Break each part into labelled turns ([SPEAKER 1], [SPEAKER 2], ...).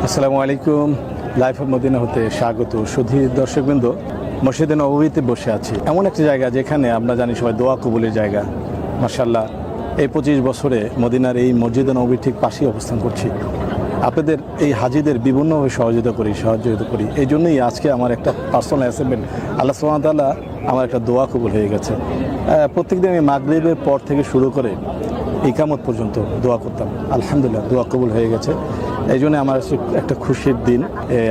[SPEAKER 1] আসসালামু আলাইকুম। Life of Medina হতে স্বাগত। সুধী দর্শকবৃন্দ, মসজিদে নবীতে বসে আছি। এমন একটি জায়গা যেখানে আমরা জানি সবাই দোয়া কবুলের জায়গা। মার্শাল্লাহ এই পঁচিশ বছরে মদিনার এই মসজিদে নবীর ঠিক পাশেই অবস্থান করছি। আপনাদের এই হাজিদের বিভিন্নভাবে সহযোগিতা করি সহযোগিতা করি। এই জন্যই আজকে আমার একটা পার্সোনাল অ্যাসেম্বলি আল্লাহ সুমতাল্লাহ আমার একটা দোয়া কবুল হয়ে গেছে। প্রত্যেকদিন আমি মাগরিবের পর থেকে শুরু করে ইকামত পর্যন্ত দোয়া করতাম। আলহামদুলিল্লাহ, দোয়া কবুল হয়ে গেছে। এই জন্য আমার একটা খুশির দিন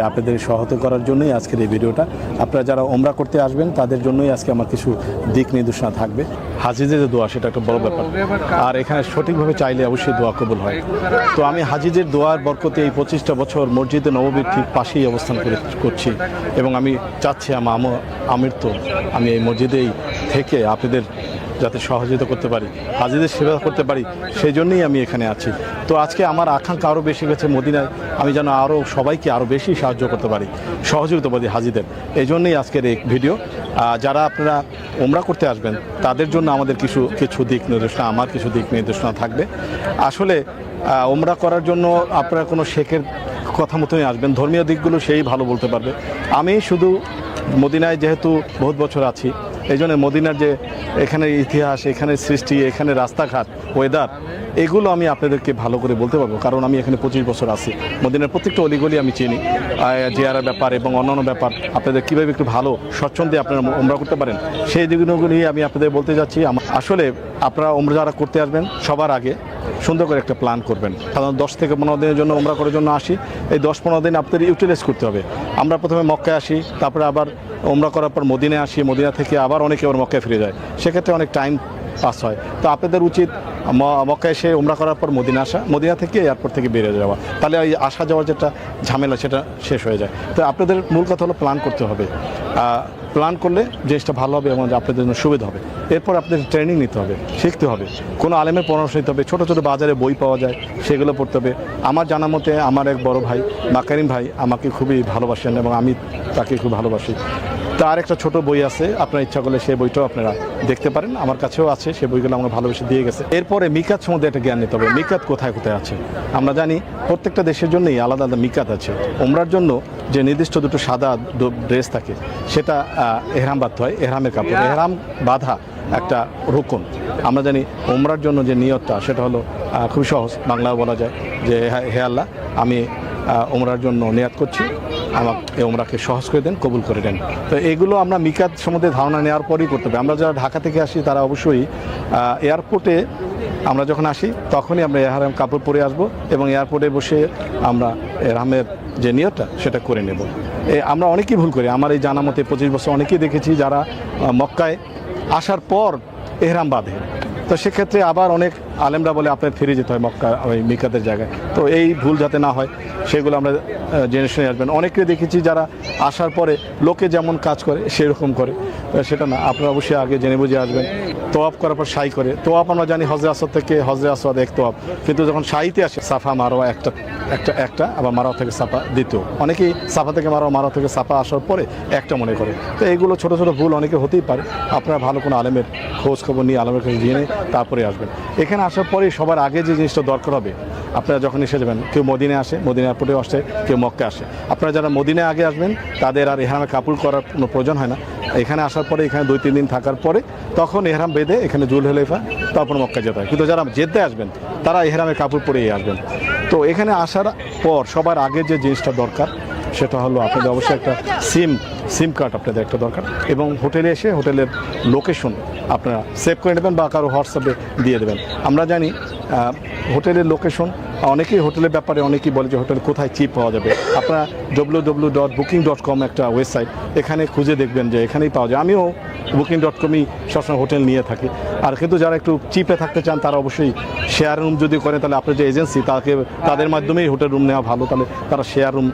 [SPEAKER 1] আপনাদের সহায়তা করার জন্যই আজকের এই ভিডিওটা। আপনারা যারা ওমরা করতে আসবেন, তাদের জন্যই আজকে আমার কিছু দিক নির্দেশনা থাকবে। হাজিদের যে দোয়া, সেটা একটা বড় ব্যাপার। আর এখানে সঠিকভাবে চাইলে অবশ্যই দোয়া কবুল হয়। তো আমি হাজিদের দোয়ার বরকতে এই পঁচিশটা বছর মসজিদে নববীর ঠিক পাশেই অবস্থান করে করছি। এবং আমি চাচ্ছি আমার আমো- আমির তো আমি এই মসজিদেই থেকে আপনাদের যাতে সহযোগিতা করতে পারি, হাজিদের সেবা করতে পারি, সেই জন্যই আমি এখানে আছি। তো আজকে আমার আকাঙ্ক্ষা আরও বেশি গেছে মদিনায়, আমি যেন আরও সবাইকে আরও বেশি সাহায্য করতে পারি সহযোগিতা পারি হাজিদের। এই জন্যই আজকের এই ভিডিও। যারা আপনারা ওমরা করতে আসবেন, তাদের জন্য আমাদের কিছু কিছু দিক নির্দেশনা, আমার কিছু দিক নির্দেশনা থাকবে। আসলে ওমরা করার জন্য আপনারা কোনো শেখের কথা মতোই আসবেন, ধর্মীয় দিকগুলো সেই ভালো বলতে পারবে। আমি শুধু মদিনায় যেহেতু বহুত বছর আছি এই জন্য মদিনার যে এখানে ইতিহাস, এখানে সৃষ্টি, এখানে রাস্তাঘাট ওয়েদার এগুলো আমি আপনাদেরকে ভালো করে বলতে পারব। কারণ আমি এখানে পঁচিশ বছর আছি। মদিনার প্রত্যেকটা অলিগলি আমি চিনি। জিয়ারা ব্যাপার এবং অন্যান্য ব্যাপার আপনাদের কীভাবে একটু ভালো, স্বচ্ছন্দে আপনারা ওমরা করতে পারেন, সেই দিকগুলি আমি আপনাদের বলতে যাচ্ছি। আসলে আপনারা ওমরা যারা করতে আসবেন, সবার আগে সুন্দর করে একটা প্ল্যান করবেন। সাধারণত দশ থেকে পনেরো দিনের জন্য ওমরা করার জন্য আসি। এই দশ পনেরো দিন আপনাদের ইউটিলাইজ করতে হবে। আমরা প্রথমে মক্কায় আসি, তারপরে আবার ওমরা করার পর মদিনায় আসি, মদিনা থেকে আবার অনেকে আবার মক্কায় ফিরে যায়। সেক্ষেত্রে অনেক টাইম পাস হয়। তো আপনাদের উচিত মক্কায় এসে ওমরা করার পর মদিনা আসা, মদিনা থেকে এয়ারপোর্ট থেকে বেরিয়ে যাওয়া। তাহলে ওই আসা যাওয়ার যেটা ঝামেলা, সেটা শেষ হয়ে যায়। তো আপনাদের মূল কথা হলো প্ল্যান করতে হবে। প্ল্যান করলে জিনিসটা ভালো হবে এবং আপনাদের জন্য সুবিধা হবে। এরপর আপনাদের ট্রেনিং নিতে হবে, শিখতে হবে। কোনো আলেমের পরামর্শ নিতে হবে, ছোটো ছোটো বাজারে বই পাওয়া যায়, সেগুলো পড়তে হবে। আমার জানা মতে আমার এক বড় ভাই, মাকারিম ভাই আমাকে খুবই ভালোবাসেন এবং আমি তাকে খুব ভালোবাসি। তার একটা ছোট বই আছে আপনার ইচ্ছা করলে সেই বইটাও আপনারা দেখতে পারেন। আমার কাছেও আছে সেই বইগুলো আমরা ভালোবেসে দিয়ে গেছে। এরপরে মিকাত সম্বন্ধে একটা জ্ঞান নিতে হবে। মিকাত কোথায় কোথায় আছে? আমরা জানি প্রত্যেকটা দেশের জন্যই আলাদা আলাদা মিকাত আছে। ওমরার জন্য যে নির্দিষ্ট দুটো সাদা ড্রেস থাকে সেটা এহরাম বাঁধতে হয় এহরামের কাপড়। এহরাম বাধা একটা রোকন। আমরা জানি ওমরার জন্য যে নিয়তটা সেটা হলো খুব সহজ। বাংলাও বলা যায় যে হে আল্লাহ আমি ওমরার জন্য নিয়াত করছি। আমাকে ওমরাকে সহজ করে দেন, কবুল করে দেন তো এগুলো আমরা মিকাত সম্বন্ধে ধারণা নেওয়ার পরেই করতে হবে। আমরা যারা ঢাকা থেকে আসি, তারা অবশ্যই এয়ারপোর্টে আমরা যখন আসি, তখনই আমরা এহারাম কাপড় পরে আসব এবং এয়ারপোর্টে বসে আমরা এরহামের যে নিয়তটা, সেটা করে নেব। আমরা অনেকেই ভুল করি। আমার এই জানা মতে পঁচিশ বছর অনেকেই দেখেছি যারা মক্কায় আসার পর এহরাম বাঁধে। তো সেক্ষেত্রে আবার অনেক আলেমরা বলে আপনার ফিরে যেতে হয় মক্কা, ওই মিকাতের জায়গায়। তো এই ভুল যাতে না হয়, সেগুলো আমরা জেনে শুনে আসবেন। অনেকে দেখেছি যারা আসার পরে লোকে যেমন কাজ করে, সেরকম করে। সেটা না, আপনারা অবশ্যই আগে জেনে বুঝে আসবেন। তোয়াপ করার পর সাই করে। তোয়াপ আমরা জানি হজরে আসদ থেকে হজরে আসদ এক তোয়াপ কিন্তু যখন সাইতে আসে, সাফা মারোয়া একটা একটা একটা, আবার মারা থেকে সাফা দ্বিতীয়। অনেকেই সাফা থেকে মারোয়া মারা থেকে সাফা আসার পরে একটা মনে করে। তো এইগুলো ছোট ছোট ভুল অনেকে হতেই পারে। আপনারা ভালো কোনো আলেমের খোঁজ খবর নিয়ে, আলেমের কাছে জেনে তারপরে আসবেন। এখানে আসার পরে সবার আগে যে জিনিসটা দরকার হবে, আপনারা যখন এসে যাবেন, কেউ মদিনে আসে, মদিনা এয়ারপোর্টে আসে, কেউ মক্কে আসে। আপনারা যারা মদিনে আগে আসবেন, তাদের আর এহারামে কাপড় করার কোনো প্রয়োজন হয় না। এখানে আসার পরে, এখানে দুই, তিন দিন থাকার পরে, তখন এহরাম বেঁধে এখানে জুল হেলেফা তারপর মক্কা যেতে হয়। কিন্তু যারা যেতে আসবেন, তারা এহরামে কাপড় পরেই আসবেন। তো এখানে আসার পর সবার আগে যে জিনিসটা দরকার সেটা হলো আপনাদের অবশ্যই একটা সিম সিম কার্ড আপনাদের একটা দরকার। এবং হোটেলে এসে হোটেলের লোকেশন আপনারা সেভ করে নেবেন বা কারও হোয়াটসঅ্যাপে দিয়ে দেবেন। আমরা জানি হোটেলের লোকেশন অনেকেই হোটেলের ব্যাপারে অনেকেই বলে যে হোটেল কোথায় চিপ পাওয়া যাবে। আপনারা W W dot booking dot com একটা ওয়েবসাইট এখানে খুঁজে দেখবেন যে এখানেই পাওয়া যায়। আমিও বুকিং ডট কমই সবসময় হোটেল নিয়ে থাকে। আর কিন্তু যারা একটু চিপে থাকতে চান, তারা অবশ্যই শেয়ার রুম যদি করেন তাহলে আপনার যে এজেন্সি তাকে, তাদের মাধ্যমেই হোটেল রুম নেওয়া ভালো। তাহলে তারা শেয়ার রুম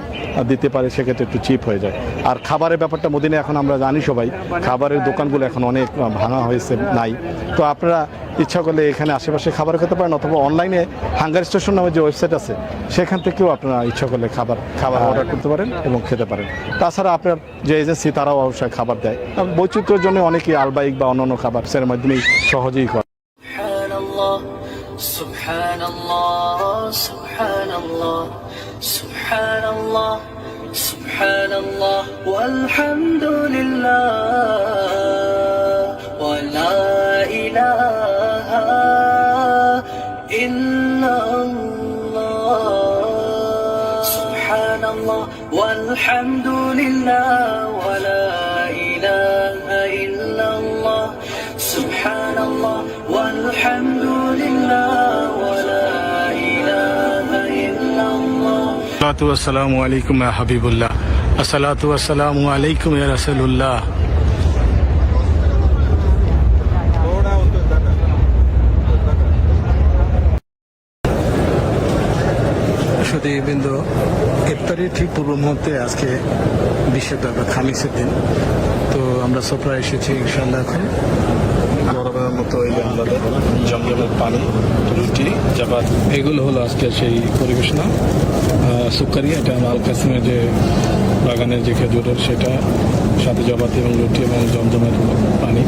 [SPEAKER 1] দিতে পারে, সেক্ষেত্রে একটু চিপ হয়ে যায়। আর খাবারের ব্যাপারটা মোদিনে এখন আমরা জানি সবাই, খাবারের দোকানগুলো এখন অনেক ভাঙা হয়েছে, নাই। তো আপনারা ইচ্ছা করলে এখানে আশেপাশে খাবার খেতে পারেন অথবা অনলাইনে হাঙ্গার স্টেশন নামে যে ওয়েবসাইট আছে সেখান থেকেও আপনারা ইচ্ছা করলে খাবার খাবার অর্ডার করতে পারেন এবং খেতে পারেন তাছাড়া আপনার যে এজেন্সি তারাও অবশ্যই খাবার দেয় আর বৈচিত্র্যের জন্য অনেকেই আলবাইক বা অন্যান্য খাবার সের মাধ্যমেই সহজেই করে
[SPEAKER 2] سبحان الله سبحان الله سبحان الله سبحان سبحان الله سبحان الله والحمد لله ولا إله والحمد لله ولا إله إلا الله سبحان الله والحمد لله ولا إله إلا الله
[SPEAKER 1] الصلاة والسلام عليكم يا حبيب الله الصلاة والسلام عليكم يا رسول الله বিন্দু ইফতারির ঠিক পূর্ব মুহূর্তে আজকে বিশ্বের দরবার খামিসের দিন। তো আমরা সোপরা এসেছি ইনশাল্লাহ এখন। মতো এই যে আমরা জমজমের পানি রুটি চাপাত এগুলো হলো আজকে সেই পরিবেশনা। সুকারি এটা আল কাসিমের যে বাগানের যে খেজুরের সেটা সাথে জবাতি এবং রুটি এবং জমজমের পানি।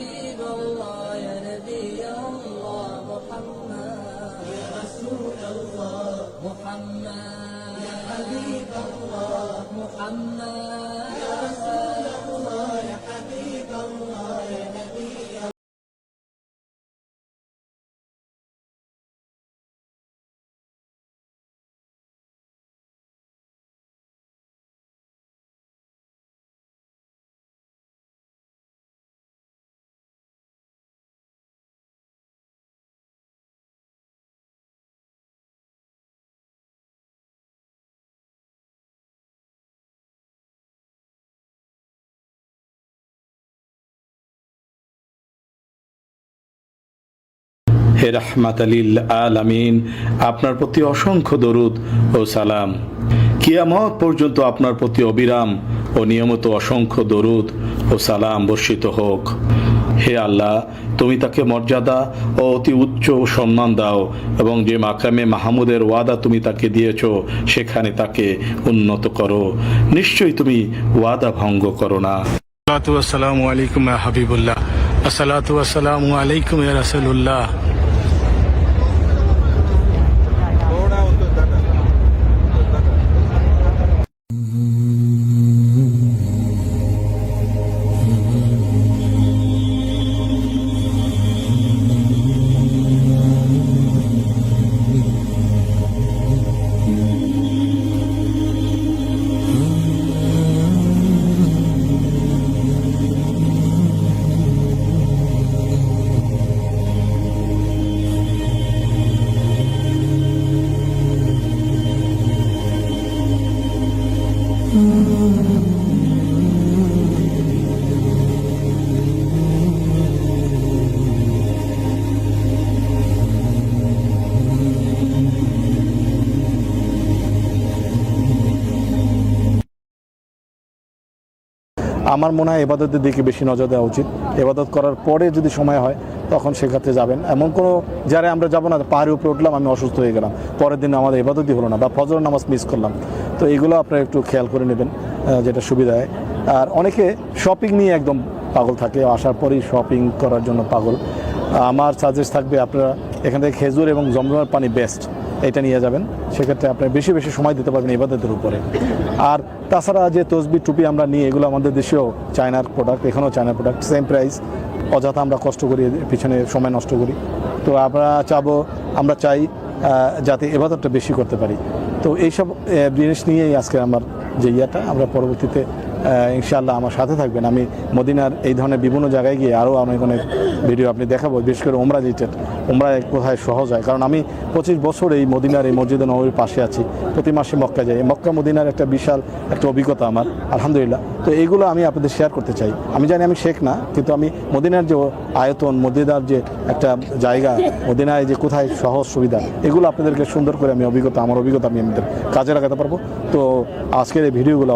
[SPEAKER 3] حبيب الله يا نبي الله محمد. يا رسول الله. محمد. يا حبيب الله. محمد. يا رسول
[SPEAKER 1] হে রাহমাত আলিল আলামিন, আপনার প্রতি অসংখ্য দরুদ ও সালাম। কিয়ামত পর্যন্ত আপনার প্রতি অবিরাম ও নিয়মিত অসংখ্য দরুদ ও সালাম বর্ষিত হোক। হে আল্লাহ, তুমি তাকে মর্যাদা ও অতি উচ্চ সম্মান দাও এবং যে মাকামে মাহমুদের ওয়াদা তুমি তাকে দিয়েছ, সেখানে তাকে উন্নত করো। নিশ্চয়ই তুমি ওয়াদা ভঙ্গ করো না। আসসালামু আলাইকুম হাবিবুল্লাহ। আসসালাতু আসসালামু আলাইকুম ইয়া আমার মনে হয় এবাদতের দিকে বেশি নজর দেওয়া উচিত। এবাদত করার পরে যদি সময় হয় তখন সেক্ষেত্রে যাবেন। এমন কোনো যারা আমরা যাব না, পাহাড়ের উপরে উঠলাম, আমি অসুস্থ হয়ে গেলাম। পরের দিন আমাদের এবাদতই হলো না, বা ফজর নামাজ মিস করলাম। তো এগুলো আপনারা একটু খেয়াল করে নেবেন যেটা সুবিধা হয়। আর অনেকে শপিং নিয়ে একদম পাগল থাকে, আসার পরেই শপিং করার জন্য পাগল। আমার সাজেস্ট থাকবে আপনারা এখান থেকে খেজুর এবং জমজমের পানি বেস্ট এটা নিয়ে যাবেন। সেক্ষেত্রে আপনি বেশি বেশি সময় দিতে পারবেন ইবাদতের উপরে। আর তাছাড়া যে তসবি টুপি আমরা নিই, এগুলো আমাদের দেশেও চায়নার প্রোডাক্ট এখানেও চায়নার প্রোডাক্ট সেম প্রাইস অযথা আমরা কষ্ট করি পিছনে সময় নষ্ট করি। তো আমরা চাবো, আমরা চাই যাতে এবাদতটা বেশি করতে পারি। তো এইসব জিনিস নিয়েই আজকে আমার যে ইয়াটা, আমরা পরবর্তীতে ইনশাআল্লাহ আমার সাথে থাকবেন। আমি মদিনার এই ধরনের বিভিন্ন জায়গায় গিয়ে আরও অনেক অনেক ভিডিও আপনি দেখাবো, বিশেষ করে ওমরা রিলেটেড ওমরা কোথায় সহজ হয়। কারণ আমি পঁচিশ বছর এই মদিনার, এই মসজিদে নবীর পাশে আছি, প্রতি মাসে মক্কা যাই। মক্কা মদিনার একটা বিশাল একটা অভিজ্ঞতা আমার, আলহামদুলিল্লাহ। তো এইগুলো আমি আপনাদের শেয়ার করতে চাই। আমি জানি আমি শেখ না, কিন্তু আমি মদিনার যে আয়তন, মদিনার যে একটা জায়গা, মদিনায় যে কোথায় সহজ সুবিধা, এগুলো আপনাদেরকে সুন্দর করে আমি অভিজ্ঞতা, আমার অভিজ্ঞতা আমি আমাদের কাজে লাগাতে পারব। তো আজকের এই ভিডিওগুলো